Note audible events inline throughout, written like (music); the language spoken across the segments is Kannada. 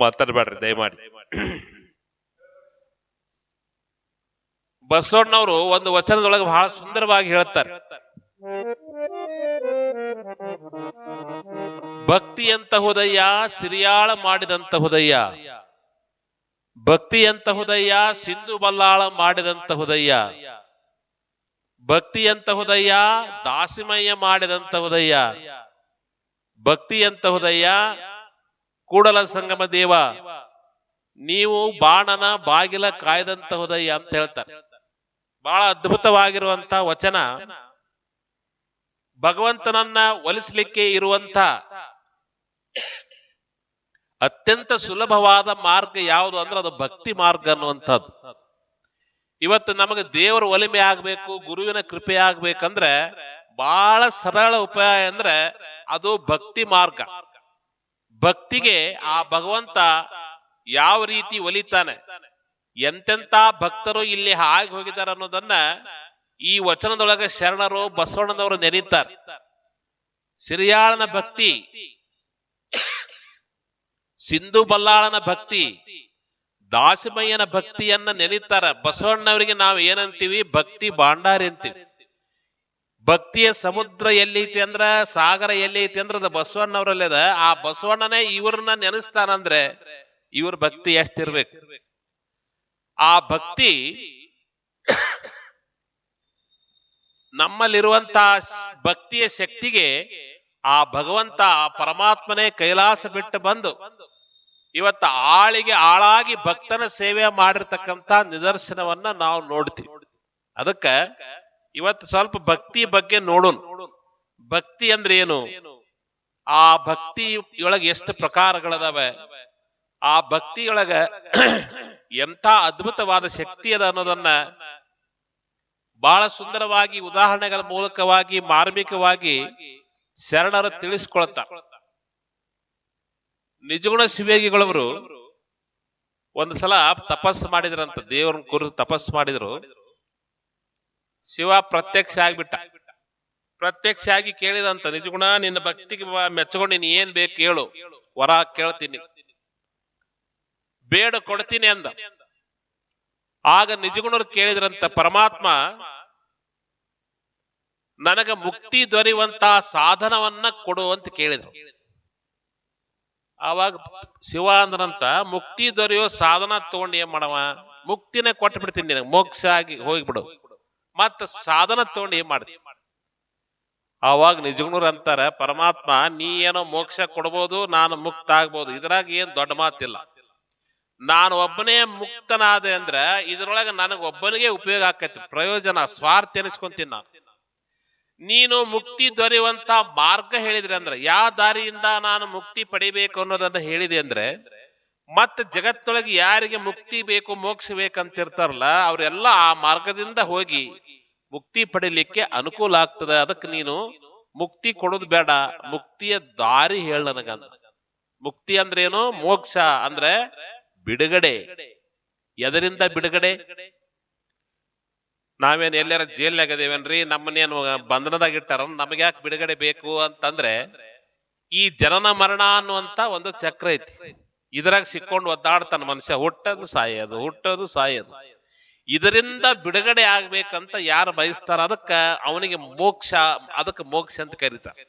ಮಾತಾಡ್ಬೇಡ್ರಿ, ದಯಮಾಡಿ. ಬಸವಣ್ಣವರು ಒಂದು ವಚನದೊಳಗೆ ಬಹಳ ಸುಂದರವಾಗಿ ಹೇಳ್ತಾರೆ. ಭಕ್ತಿಯಂತ ಹೃದಯ ಸಿರಿಯಾಳ ಮಾಡಿದಂತ ಹೃದಯ ಭಕ್ತಿಯಂತ ಹೃದಯ ಸಿಂಧು ಬಲ್ಲಾಳ ಮಾಡಿದಂತ ಭಕ್ತಿ ಭಕ್ತಿಯಂತ ಹೃದಯ ದಾಸಿಮಯ್ಯ ಮಾಡಿದಂತ ಭಕ್ತಿ ಭಕ್ತಿಯಂತ ಹುದಯ್ಯ ಕೂಡಲ ಸಂಗಮ ದೇವ, ನೀವು ಬಾಣನ ಬಾಗಿಲ ಕಾಯ್ದಂತ ಹೋದಯ್ಯ ಅಂತ ಹೇಳ್ತಾರೆ. ಬಹಳ ಅದ್ಭುತವಾಗಿರುವಂತ ವಚನ. ಭಗವಂತನನ್ನ ಒಲಿಸ್ಲಿಕ್ಕೆ ಇರುವಂತ ಅತ್ಯಂತ ಸುಲಭವಾದ ಮಾರ್ಗ ಯಾವುದು ಅಂದ್ರೆ ಅದು ಭಕ್ತಿ ಮಾರ್ಗ ಅನ್ನುವಂಥದ್ದು. ಇವತ್ತು ನಮಗೆ ದೇವರ ಒಲಿಮೆ ಆಗ್ಬೇಕು, ಗುರುವಿನ ಕೃಪೆ ಆಗ್ಬೇಕಂದ್ರೆ ಬಹಳ ಸರಳ ಉಪಾಯ ಅಂದ್ರೆ ಅದು ಭಕ್ತಿ ಮಾರ್ಗ. ಭಕ್ತಿಗೆ ಆ ಭಗವಂತ ಯಾವ ರೀತಿ ಒಲಿತಾನೆ? ಎಂತೆಂತ ಭಕ್ತರು ಇಲ್ಲಿ ಆಗಿ ಹೋಗಿದ್ದಾರೆ ಅನ್ನೋದನ್ನ ಈ ವಚನದೊಳಗೆ ಶರಣರು ಬಸವಣ್ಣನವರು ನೆನೀತಾರೆ ಸಿರಿಯಾಳನ ಭಕ್ತಿ, ಸಿಂಧು ಬಲ್ಲಾಳನ ಭಕ್ತಿ, ದಾಸಿಮಯ್ಯನ ಭಕ್ತಿಯನ್ನ ನೆನೀತಾರ ಬಸವಣ್ಣವರಿಗೆ ನಾವು ಏನಂತೀವಿ ಭಕ್ತಿ ಭಾಂಡಾರಿ ಅಂತೀವಿ. ಭಕ್ತಿಯ ಸಮುದ್ರ ಎಲ್ಲೈತಿ ಅಂದ್ರ, ಸಾಗರ ಎಲ್ಲೈತಿ ಅಂದ್ರ, ಅದು ಅದ ಆ ಬಸವಣ್ಣನೇ ಇವ್ರನ್ನ ನೆನೆಸ್ತಾನಂದ್ರೆ ಇವ್ರ ಭಕ್ತಿ ಎಷ್ಟಿರ್ಬೇಕು? ಆ ಭಕ್ತಿ ನಮ್ಮಲ್ಲಿರುವಂತ ಭಕ್ತಿಯ ಶಕ್ತಿಗೆ ಆ ಭಗವಂತ ಆ ಪರಮಾತ್ಮನೇ ಕೈಲಾಸ ಬಿಟ್ಟು ಬಂದು ಇವತ್ತ ಆಳಿಗೆ ಆಳಾಗಿ ಭಕ್ತನ ಸೇವೆ ಮಾಡಿರ್ತಕ್ಕಂಥ ನಿದರ್ಶನವನ್ನ ನಾವು ನೋಡ್ತೀವಿ. ಅದಕ್ಕ ಇವತ್ತು ಸ್ವಲ್ಪ ಭಕ್ತಿ ಬಗ್ಗೆ ನೋಡೋಣ. ಭಕ್ತಿ ಅಂದ್ರೆ ಏನು? ಆ ಭಕ್ತಿ ಒಳಗೆ ಎಷ್ಟು ಪ್ರಕಾರಗಳದಾವೆ? ಆ ಭಕ್ತಿಯೊಳಗ (clears throat) ಎಂಥ ಅದ್ಭುತವಾದ ಶಕ್ತಿ ಅದ ಅನ್ನೋದನ್ನ ಬಹಳ ಸುಂದರವಾಗಿ ಉದಾಹರಣೆಗಳ ಮೂಲಕವಾಗಿ, ಮಾರ್ಮಿಕವಾಗಿ ಶರಣರು ತಿಳಿಸ್ಕೊಳ್ತಾರೆ ನಿಜಗುಣ ಶಿವೇಗಿಗಳವರು ಒಂದು ಸಲ ತಪಸ್ಸು ಮಾಡಿದ್ರಂತ, ದೇವರನ್ನ ಕುರಿತು ತಪಸ್ಸು ಮಾಡಿದ್ರು. ಶಿವ ಪ್ರತ್ಯಕ್ಷ ಆಗ್ಬಿಟ್ಟ ಪ್ರತ್ಯಕ್ಷ ಆಗಿ ಕೇಳಿದಂತ, ನಿಜಗುಣ ನಿನ್ನ ಭಕ್ತಿಗೆ ಮೆಚ್ಚಕೊಂಡು ನೀನು ಏನ್ ಬೇಕು ಕೇಳು. ವರ ಕೇಳ್ತೀನಿ. ಬೇಡ ಕೊಡ್ತೀನಿ ಅಂದ. ಆಗ ನಿಜಗುಣರು ಕೇಳಿದ್ರಂತ, ಪರಮಾತ್ಮ, ನನಗ ಮುಕ್ತಿ ದೊರೆಯುವಂತಹ ಸಾಧನವನ್ನ ಕೊಡು ಅಂತ ಕೇಳಿದ್ರು. ಆವಾಗ ಶಿವ ಅಂದ್ರಂತ, ಮುಕ್ತಿ ದೊರೆಯೋ ಸಾಧನ ತಗೊಂಡು ಏನ್ ಮಾಡವ? ಮುಕ್ತಿನೇ ಕೊಟ್ಟು ಬಿಡ್ತೀನಿ ಮೋಕ್ಷ ಆಗಿ ಹೋಗ್ಬಿಡು. ಮತ್ತ ಸಾಧನ ತಗೊಂಡು ಏನ್ ಮಾಡ್ತೀನಿ ಅವಾಗ ನಿಜಗುಣರು ಅಂತಾರ, ಪರಮಾತ್ಮ, ನೀ ಏನೋ ಮೋಕ್ಷ ಕೊಡ್ಬೋದು, ನಾನು ಮುಕ್ತ ಆಗ್ಬೋದು. ಇದ್ರಾಗ ಏನ್ ದೊಡ್ಡ ಮಾತಿಲ್ಲ. ನಾನು ಒಬ್ಬನೇ ಮುಕ್ತನಾದೆ ಅಂದ್ರೆ ಇದ್ರೊಳಗೆ ನನಗ ಒಬ್ಬನಿಗೆ ಉಪಯೋಗ ಆಕೈತಿ. ಪ್ರಯೋಜನ, ಸ್ವಾರ್ಥ ಎನಿಸ್ಕೊಂತೀನಿ ನಾನು. ನೀನು ಮುಕ್ತಿ ದೊರೆಯುವಂತ ಮಾರ್ಗ ಹೇಳಿದ್ರೆ ಅಂದ್ರೆ ಯಾವ ದಾರಿಯಿಂದ ನಾನು ಮುಕ್ತಿ ಪಡಿಬೇಕು ಅನ್ನೋದನ್ನ ಹೇಳಿದೆ ಅಂದ್ರೆ, ಮತ್ತ ಜಗತ್ತೊಳಗೆ ಯಾರಿಗೆ ಮುಕ್ತಿ ಬೇಕು, ಮೋಕ್ಷ ಬೇಕಂತಿರ್ತಾರಲ್ಲ, ಅವರೆಲ್ಲ ಆ ಮಾರ್ಗದಿಂದ ಹೋಗಿ ಮುಕ್ತಿ ಪಡಿಲಿಕ್ಕೆ ಅನುಕೂಲ ಆಗ್ತದೆ. ಅದಕ್ಕೆ ನೀನು ಮುಕ್ತಿ ಕೊಡೋದು ಬೇಡ. ಮುಕ್ತಿಯ ದಾರಿ ಹೇಳ ನನಗಂತ. ಮುಕ್ತಿ ಅಂದ್ರೇನು? ಮೋಕ್ಷ ಅಂದ್ರೆ ಬಿಡುಗಡೆ. ಎದರಿಂದ ಬಿಡುಗಡೆ? ನಾವೇನ್ ಎಲ್ಲಾರ ಜೈಲ್ನಾಗ ಅದೇವೇನ್ರಿ ನಮ್ಮನ್ನೇನು ಬಂಧನದಾಗ ಇಟ್ಟಾರ? ನಮಗೆ ಯಾಕೆ ಬಿಡುಗಡೆ ಬೇಕು ಅಂತಂದ್ರೆ ಈ ಜನನ ಮರಣ ಅನ್ನುವಂತ ಒಂದು ಚಕ್ರ ಐತಿ. ಇದ್ರಾಗ ಸಿಕ್ಕೊಂಡು ಒದ್ದಾಡ್ತಾನ ಮನುಷ್ಯ. ಹುಟ್ಟದು ಸಾಯೋದು, ಹುಟ್ಟೋದು ಸಾಯೋದು. ಇದರಿಂದ ಬಿಡುಗಡೆ ಆಗ್ಬೇಕಂತ ಯಾರು ಬಯಸ್ತಾರ ಅದಕ್ಕ ಅವನಿಗೆ ಮೋಕ್ಷ, ಅದಕ್ಕೆ ಮೋಕ್ಷ ಅಂತ ಕರೀತಾರೆ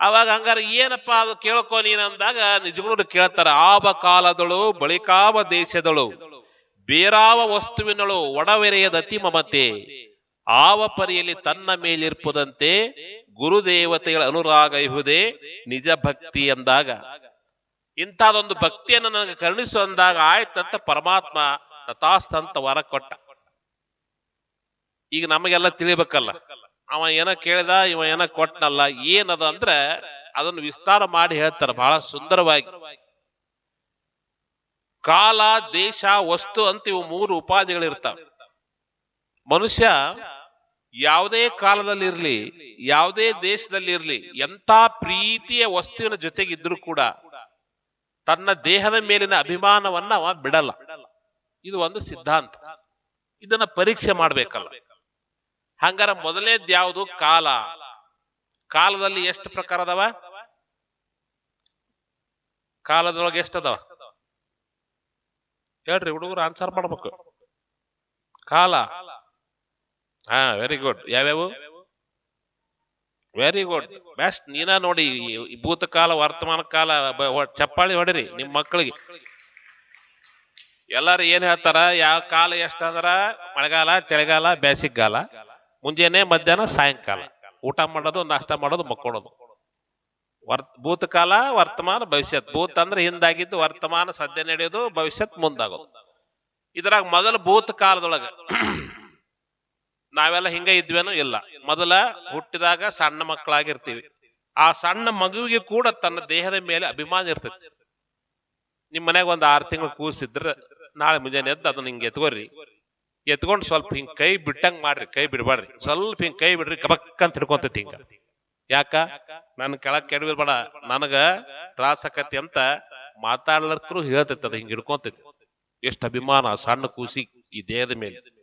ಅವಾಗ ಹಂಗಾರೆ ಏನಪ್ಪಾ ಅದು ಕೇಳ್ಕೊ ನೀನ್ ಅಂದಾಗ ನಿಜಗಳು ಕೇಳ್ತಾರ, ಆವ ಕಾಲದಳು ಬಳಿಕಾವ ದೇಶದಳು, ಬೇರಾವ ವಸ್ತುವಿನಳು ಒಡವೆರೆಯದ ಅತಿ ಮಮತೆ ಆವ ಪರಿಯಲ್ಲಿ ತನ್ನ ಮೇಲಿರ್ಪದಂತೆ ಗುರುದೇವತೆಗಳ ಅನುರಾಗ ಇಹುದೇ ನಿಜ ಭಕ್ತಿ ಅಂದಾಗ. ಇಂಥದೊಂದು ಭಕ್ತಿಯನ್ನು ನನಗೆ ಕರುಣಿಸು ಅಂದಾಗ ಆಯ್ತಂತ ಪರಮಾತ್ಮ ತಥಾಸ್ತಂತ ವರ ಕೊಟ್ಟ. ಈಗ ನಮಗೆಲ್ಲ ತಿಳಿಬೇಕಲ್ಲ. ಅವ ಏನ ಕೇಳಿದ, ಇವ ಏನ ಕೊಟ್ಟನಲ್ಲ ಏನದ ಅಂದ್ರೆ ಅದನ್ನು ವಿಸ್ತಾರ ಮಾಡಿ ಹೇಳ್ತಾರೆ. ಬಹಳ ಸುಂದರವಾಗಿ. ಕಾಲ, ದೇಶ, ವಸ್ತು ಅಂತ ಇವು ಮೂರು ಉಪಾಧಿಗಳಿರ್ತಾವೆ ಮನುಷ್ಯ ಯಾವುದೇ ಕಾಲದಲ್ಲಿ ಇರ್ಲಿ ಯಾವುದೇ ದೇಶದಲ್ಲಿ ಇರ್ಲಿ ಎಂತ ಪ್ರೀತಿಯ ವಸ್ತುವಿನ ಜೊತೆಗಿದ್ರು ಕೂಡ ತನ್ನ ದೇಹದ ಮೇಲಿನ ಅಭಿಮಾನವನ್ನ ಅವ ಬಿಡಲ್ಲ. ಇದು ಒಂದು ಸಿದ್ಧಾಂತ. ಇದನ್ನ ಪರೀಕ್ಷೆ ಮಾಡ್ಬೇಕಲ್ಲ. ಹಂಗಾರ ಮೊದಲನೇದ್ಯಾವುದು ಕಾಲ. ಕಾಲದಲ್ಲಿ ಎಷ್ಟು ಪ್ರಕಾರ ಕಾಲದೊಳಗೆ ಅದಾವ? ಹೇಳ್ರಿ, ಹುಡುಗರು ಆನ್ಸರ್ ಮಾಡ್ಬೇಕು. ಕಾಲ. ಹಾ ವೆರಿ ಗುಡ್ ಯಾವ್ಯಾವು? ವೆರಿ ಗುಡ್ ಬೆಸ್ಟ್ ನೀನ ನೋಡಿ ಭೂತಕಾಲ, ವರ್ತಮಾನ ಕಾಲ ಚಪ್ಪಾಳಿ ಹೊಡಿರಿ ನಿಮ್ಮ ಮಕ್ಕಳಿಗೆ ಎಲ್ಲಾರು ಏನ್ ಹೇಳ್ತಾರ? ಯಾವ ಕಾಲ ಎಷ್ಟಂದ್ರ ಮಳೆಗಾಲ, ಚಳಿಗಾಲ, ಬೇಸಿಗೆಗಾಲ, ಮುಂಜಾನೆ, ಮಧ್ಯಾಹ್ನ, ಸಾಯಂಕಾಲ. ಊಟ ಮಾಡೋದು, ನಾಷ್ಟ ಮಾಡೋದು ಮಕ್ಕೊಳ್ಳೋದು ವರ್, ಭೂತಕಾಲ, ವರ್ತಮಾನ, ಭವಿಷ್ಯತ್. ಭೂತ್ ಅಂದ್ರೆ ಹಿಂದಾಗಿದ್ದು, ವರ್ತಮಾನ ಸದ್ಯ ನಡೆಯೋದು, ಭವಿಷ್ಯತ್ ಮುಂದಾಗೋದು. ಇದ್ರಾಗ ಮೊದಲ ಭೂತಕಾಲದೊಳಗ (clears throat) ನಾವೆಲ್ಲ ಹಿಂಗ ಇದ್ವೇನೋ ಇಲ್ಲ. ಮೊದಲ ಹುಟ್ಟಿದಾಗ ಸಣ್ಣ ಮಕ್ಕಳಾಗಿರ್ತೀವಿ. ಆ ಸಣ್ಣ ಮಗುವಿಗೆ ಕೂಡ ತನ್ನ ದೇಹದ ಮೇಲೆ ಅಭಿಮಾನ ಇರ್ತೈತಿ. ನಿಮ್ಮ ಮನೆಗೆ ಒಂದು ಆರು ತಿಂಗಳು ಕೂಸಿದ್ರ ನಾಳೆ ಮುಂಜಾನೆ ಎದ್ದು ಅದನ್ನ ಹಿಂಗೆ ಎತ್ಕೋರಿ. ಎತ್ಕೊಂಡು ಸ್ವಲ್ಪ ಹಿಂಗ್ ಕೈ ಬಿಟ್ಟಂಗ್ ಮಾಡ್ರಿ, ಕೈ ಬಿಡಬಾರ್ರಿ. ಸ್ವಲ್ಪ ಹಿಂಗ್ ಕೈ ಬಿಡ್ರಿ, ಕಬಕ್ ಅಂತ ಹಿಡ್ಕೊಂತೈತಿ ಹಿಂಗ. ಯಾಕ? ನನ್ ಕೆಳಗ್ ಕೆಡಬೇಡ ನನಗ ತ್ರಾಸ ಆಕತಿ ಅಂತ ಮಾತಾಡ್ಲಕ್ಕೂ ಹೇಳ್ತೈತಿ, ಅದ ಹಿಂಗ್ ಹಿಡ್ಕೊಂತೈತಿ. ಎಷ್ಟು ಅಭಿಮಾನ, ಸಣ್ಣ ಕೂಸಿ ಈ ದೇಹದ ಮೇಲೆ.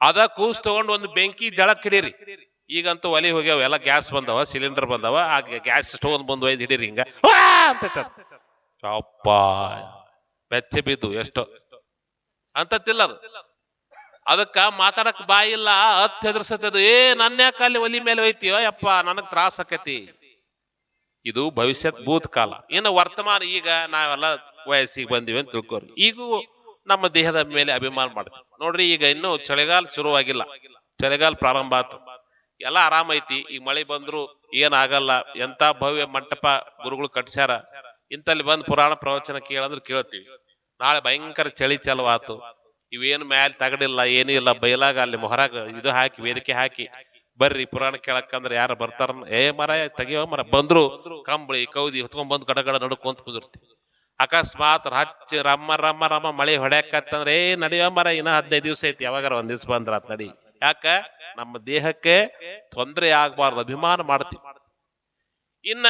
ಅದ ಕೂಸ್ ತಗೊಂಡು ಒಂದು ಬೆಂಕಿ ಜಳಕ್ ಹಿಡೀರಿ. ಈಗಂತೂ ಒಲೆ ಹೋಗ್ಯಾವ, ಎಲ್ಲ ಗ್ಯಾಸ್ ಬಂದವ, ಸಿಲಿಂಡರ್ ಬಂದವ, ಆ ಗ್ಯಾಸ್ ಸ್ಟೋವ್ ಬಂದು ಒಯ್ದು ಹಿಡೀರಿ ಹಿಂಗ. ಅಂತ. ಅಪ್ಪ! ಬೆಚ್ಚೆ ಬಿದ್ದು ಎಷ್ಟೋ. ಅಂತತ್ತಿಲ್ಲ ಅದು. ಅದಕ್ಕ ಮಾತಾಡಕ್ ಬಾಯಿ ಇಲ್ಲ ಹೆದರ್ಸತ್ತೆ ಅದು. ಏ, ನನ್ನ ಅಲ್ಲಿ ಒಲಿ ಮೇಲೆ ಹೋಯ್ತೀವ ಯಪ್ಪ, ನನಗ್ ತ್ರಾಸ ಆಕತಿ. ಇದು ಭವಿಷ್ಯತ್ ಭೂತ್ ಕಾಲ. ಇನ್ನು ವರ್ತಮಾನ ಈಗ ನಾವೆಲ್ಲ ವಯಸ್ಸಿಗೆ ಬಂದಿವಿ ಅಂತ ತಿಳ್ಕೊರಿ. ಈಗೂ ನಮ್ಮ ದೇಹದ ಮೇಲೆ ಅಭಿಮಾನ ಮಾಡ್ತೀವಿ ನೋಡ್ರಿ, ಈಗ ಇನ್ನು ಚಳಿಗಾಲ ಶುರುವಾಗಿಲ್ಲ. ಚಳಿಗಾಲ ಪ್ರಾರಂಭ ಆತು. ಎಲ್ಲ ಆರಾಮ ಐತಿ. ಈಗ ಮಳೆ ಬಂದ್ರು ಏನಾಗಲ್ಲ. ಎಂತ ಭವ್ಯ ಮಂಟಪ ಗುರುಗಳು ಕಟ್ಸ್ಯಾರ. ಇಂತಲ್ಲಿ ಬಂದ್ ಪುರಾಣ ಪ್ರವಚನ ಕೇಳಂದ್ರೆ ಕೇಳ್ತೀವಿ. ನಾಳೆ ಭಯಂಕರ ಚಳಿ ಚಲವಾತು. ಇವೇನು ಮ್ಯಾಲ್ ತಗಡಿಲ್ಲ, ಏನೂ ಇಲ್ಲ ಬೈಲಾಗ ಅಲ್ಲಿ ಮೊಹರಾಗ ಇದು ಹಾಕಿ, ವೇದಿಕೆ ಹಾಕಿ. ಬರ್ರಿ ಪುರಾಣ ಕೇಳಕ್ಕಂದ್ರೆ ಯಾರು ಬರ್ತಾರ ಏ ಮರ ತೆಗಿಯೋ ಮರ ಬಂದ್ರು ಕಂಬಳಿ, ಕೌದಿ ಹೊತ್ಕೊಂಡ್ ಬಂದು ಗಡಗಡ ನಡ್ಕೊಂತ ಕುದುರ್ತಿ. ಅಕಸ್ಮಾತ್ ರಚ್ಚ ರಮ್ಮ ರಮ್ಮ ರಮ್ಮ ಮಳೆ ಹೊಡ್ಯಾಕತ್ತಂದ್ರೆ, ಏ ನಡೆಯೋ ಮರ ಇನ್ನ ಹದಿನೈದು ದಿವಸ ಐತಿ, ಯಾವಾಗಾರ ಒಂದ್ ದಿವ್ಸ ಬಂದ್ರ ನಡಿ. ಯಾಕ? ನಮ್ಮ ದೇಹಕ್ಕೆ ತೊಂದರೆ ಆಗ್ಬಾರ್ದು, ಅಭಿಮಾನ ಮಾಡ್ತೀವಿ. ಇನ್ನ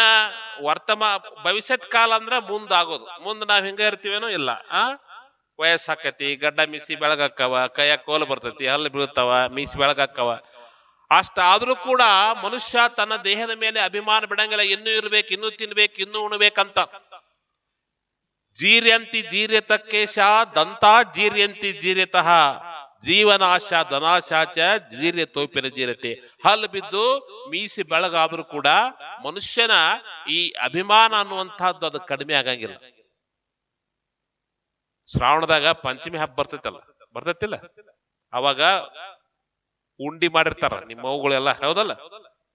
ವರ್ತಮಾ ಭವಿಷ್ಯತ್ ಕಾಲ ಅಂದ್ರೆ ಮುಂದಾಗೋದು. ಮುಂದೆ ನಾವು ಹಿಂಗ ಇರ್ತೀವೇನೋ ಇಲ್ಲ, ಆ? ವಯಸ್ಸಾಕತಿ, ಗಡ್ಡ ಮೀಸಿ ಬೆಳಗಾಕ್ಕವ ಕೈಯಾಗ ಕೋಲು ಬರ್ತೈತಿ, ಹಲ್ಲು ಬೀಳ್ತಾವ, ಮೀಸಿ ಬೆಳಗಾಕ್ಕವ. ಅಷ್ಟಾದ್ರೂ ಕೂಡ ಮನುಷ್ಯ ತನ್ನ ದೇಹದ ಮೇಲೆ ಅಭಿಮಾನ ಬಿಡಂಗಿಲ್ಲ, ಇನ್ನೂ ಇರ್ಬೇಕು, ಇನ್ನೂ ತಿನ್ಬೇಕು, ಇನ್ನೂ ಉಣ್ಬೇಕಂತ. ಜೀರ್ಯಂತಿ ಜೀರ್ಯತಕ್ಕೇಶ ದಂತ ಜೀರ್ಯಂತಿ ಜೀರ್ಯತಃ. ಜೀವನಾಶ, ಧನಾಶಾಚ, ಜೀರ್ಯ ತೋಪಿನ ಜೀರತೆ ಹಲ್ಲು ಬಿದ್ದು ಮೀಸಿ ಬೆಳಗಾದ್ರೂ ಕೂಡ ಮನುಷ್ಯನ ಈ ಅಭಿಮಾನ ಅನ್ನುವಂತಹದ್ದು ಅದು ಕಡಿಮೆ ಆಗಂಗಿಲ್ಲ. ಶ್ರಾವಣದಾಗ ಪಂಚಮಿ ಹಬ್ಬ ಬರ್ತೈತಲ್ಲ, ಬರ್ತೈತಿಲ್ಲ? ಅವಾಗ ಉಂಡಿ ಮಾಡಿರ್ತಾರ ನಿಮ್ಮ ಅವುಗಳೆಲ್ಲ ಹೌದಲ್ಲ?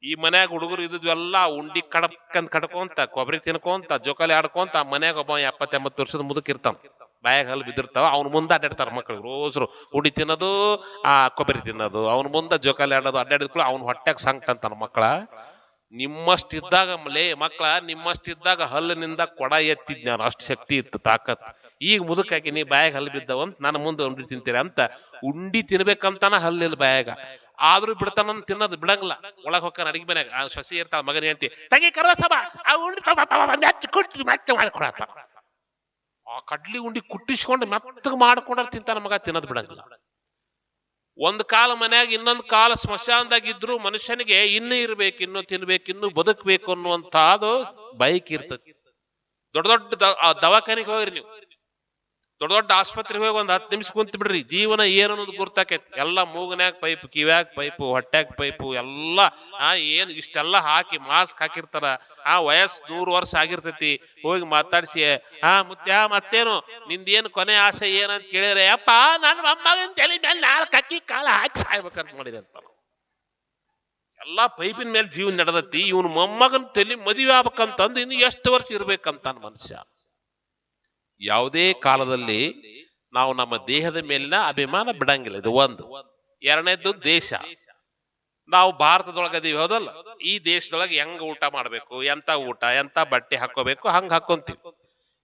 ಈ ಮನ್ಯಾಗ ಹುಡುಗರು ಇದ್ದಿದ್ವೆಲ್ಲ ಉಂಡಿ ಕಡಕ್ಕಂತ ಕಡ್ಕೊಂತ ಕೊಬ್ಬರಿ ತಿನ್ಕೊಂತ, ಜೋಕಾಲಿ ಆಡ್ಕೊಂತ ಮನ್ಯಾಗ ಒಬ್ಬ ಎಪ್ಪತ್ತೆಂಬತ್ತು ವರ್ಷದ ಮುದುಕ್ ಇರ್ತಾನ ಬಾಯಾಗ ಹಲ್ಲು ಬಿದ್ದಿರ್ತಾವ, ಅವ್ನ ಮುಂದೆ ಅಡ್ಡಾಡ್ತಾರೆ ಮಕ್ಕಳು ರೋಸ್ರು ಉಡಿ ತಿನ್ನೋದು, ಆ ಕೊಬ್ಬರಿ ತಿನ್ನೋದು, ಅವ್ನ ಮುಂದೆ ಜೋಕಾಲಿ ಆಡೋದು ಅಡ್ಡಾಡಿದ್ಕೊಳ್ಳಿ ಅವ್ನ ಹೊಟ್ಟೆಗೆ ಸಂಕಟಂತಾನ ಮಕ್ಕಳ ನಿಮ್ಮಷ್ಟಿದ್ದಾಗ ಲೇ ಮಕ್ಕಳ ನಿಮ್ಮಷ್ಟಿದ್ದಾಗ ಹಲ್ಲಿನಿಂದ ಕೊಡ ಎತ್ತಿದ್ ನಾನು, ಅಷ್ಟು ಶಕ್ತಿ ಇತ್ತು, ತಾಕತ್. ಈಗ ಮುದುಕಾಗಿ ನೀ ಬಾಯಾಗ ಹಲ್ಲು ಬಿದ್ದವಂತ ನನ್ನ ಮುಂದೆ ಉಂಡಿ ತಿಂತೀರಿ ಅಂತ. ಉಂಡಿ ತಿನ್ಬೇಕಂತಾನ ಹಲ್ಲಿಲ್ಲ ಬಾಯಾಗ. ಆದ್ರೂ ಬಿಡ್ತಾನ ತಿನ್ನೋದು ಬಿಡಂಗಿಲ್ಲ. ಒಳಗೆ ಹೋಗ್ತಾನ ಅಡಿಗೆ ಮನ್ಯಾಗ ಸೊಸಿ ಇರ್ತಾಳ ಮಗನ ಹೇಳ್ತಿ ತಂಗಿ ಕರ್ವಸಬ ಆ ಉಂಡಿ ಮತ್ತೆ ಆ ಕಡ್ಲಿ ಉಂಡಿ ಕುಟ್ಟಿಸ್ಕೊಂಡು ಮೆತ್ತಗೆ ಮಾಡ್ಕೊಂಡ್ರ ತಿಂತಾನ ಮಗ, ತಿನ್ನದ್ ಬಿಡಂಗಿಲ್ಲ. ಒಂದ್ ಕಾಲ ಮನ್ಯಾಗ ಇನ್ನೊಂದ್ ಕಾಲ ಸ್ಮಶಾನದಾಗಿದ್ರು ಮನುಷ್ಯನಿಗೆ ಇನ್ನೂ ಇರ್ಬೇಕು, ಇನ್ನು ತಿನ್ಬೇಕು, ಇನ್ನೂ ಬದುಕ್ಬೇಕು ಅನ್ನುವಂತಹದ್ದು ಬೈಕ್ ಇರ್ತದೆ. ದೊಡ್ಡ ದೊಡ್ಡ ದವಾಖಾನಿಗೆ ಹೋಗ್ರಿ ನೀವು. ದೊಡ್ಡ ದೊಡ್ಡ ಆಸ್ಪತ್ರೆಗೆ ಹೋಗಿ ಒಂದ್ ಹತ್ತು ನಿಮಿಷ ಕುಂತ ಬಿಡ್ರಿ. ಜೀವನ ಏನು ಅನ್ನೋದು ಗುರ್ತಾಕೈತಿ. ಎಲ್ಲ ಮೂಗನ್ಯಾಗ ಪೈಪ್, ಕಿವ್ಯಾಗ ಪೈಪು, ಹೊಟ್ಯಾಗ ಪೈಪು, ಎಲ್ಲ, ಆ, ಏನು ಇಷ್ಟೆಲ್ಲ ಹಾಕಿ ಮಾಸ್ಕ್ ಹಾಕಿರ್ತಾರ. ಆ, ವಯಸ್ಸು ನೂರು ವರ್ಷ ಆಗಿರ್ತೈತಿ. ಹೋಗಿ ಮಾತಾಡಿಸಿ, ಆ ಮುತ್ಯ ಮತ್ತೇನು? ನಿಂದೇನು ಕೊನೆ ಆಸೆ ಏನಂತ ಕೇಳಿದ್ರೆ ಅಪ್ಪ ನನ್ನ ಮೊಮ್ಮಗನ್ ತಲೆ ಮೇಲೆ ನಾಲ್ಕು ಅಕ್ಕಿ ಕಾಲ ಹಾಕಿ ಸಾಯ್ಬೇಕಂತ ಮಾಡಿದೆ ಅಂತ ಎಲ್ಲಾ ಪೈಪಿನ ಮೇಲೆ ಜೀವನ ನಡೆದತಿ. ಇವನು ಮೊಮ್ಮಗನ ತಲೆ ಮದುವೆ ಆಗ್ಬೇಕಂತಂದು ಇನ್ನು ಎಷ್ಟು ವರ್ಷ ಇರ್ಬೇಕಂತಾನ ಮನುಷ್ಯ. ಯಾವುದೇ ಕಾಲದಲ್ಲಿ ನಾವು ನಮ್ಮ ದೇಹದ ಮೇಲಿನ ಅಭಿಮಾನ ಬಿಡಂಗಿಲ್ಲ. ಇದು ಒಂದು. ಎರಡನೇದ್ದು ದೇಶ. ನಾವು ಭಾರತದೊಳಗೆ ಅದೀವಿ ಹೌದಲ್ಲ? ಈ ದೇಶದೊಳಗೆ ಹೆಂಗ್ ಊಟ ಮಾಡಬೇಕು, ಎಂತ ಊಟ, ಎಂತ ಬಟ್ಟೆ ಹಾಕೋಬೇಕು ಹಂಗ ಹಾಕೊಂತೀವಿ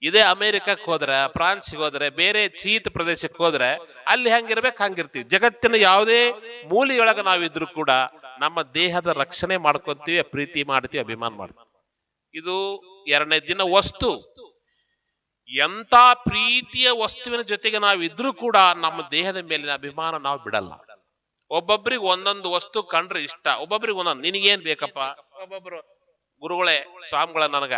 ಇದೇ ಅಮೆರಿಕಕ್ಕೆ ಹೋದ್ರೆ, ಫ್ರಾನ್ಸ್ಗೆ ಹೋದ್ರೆ, ಬೇರೆ ಚೀತ್ ಪ್ರದೇಶಕ್ಕೆ ಹೋದ್ರೆ, ಅಲ್ಲಿ ಹೆಂಗಿರ್ಬೇಕು, ಹಂಗಿರ್ತೀವಿ. ಜಗತ್ತಿನ ಯಾವುದೇ ಮೂಲೆಯೊಳಗೆ ನಾವಿದ್ರು ಕೂಡ ನಮ್ಮ ದೇಹದ ರಕ್ಷಣೆ ಮಾಡ್ಕೊಂತೀವಿ, ಪ್ರೀತಿ ಮಾಡ್ತೀವಿ, ಅಭಿಮಾನ ಮಾಡ್ತೀವಿ. ಇದು ಎರಡನೇ ದಿನ ವಸ್ತು. ಎಂತ ಪ್ರೀತಿಯ ವಸ್ತುವಿನ ಜೊತೆಗೆ ನಾವು ಇದ್ರೂ ಕೂಡ ನಮ್ಮ ದೇಹದ ಮೇಲಿನ ಅಭಿಮಾನ ನಾವು ಬಿಡಲ್ಲ. ಒಬ್ಬೊಬ್ರಿಗೆ ಒಂದೊಂದು ವಸ್ತು ಕಂಡ್ರೆ ಇಷ್ಟ. ಒಬ್ಬೊಬ್ರಿಗೆ ಒಂದೊಂದು ನಿನಗೇನ್ ಬೇಕಪ್ಪ? ಒಬ್ಬೊಬ್ರು. ಗುರುಗಳೇ ಸ್ವಾಮಿಗಳ ನನಗ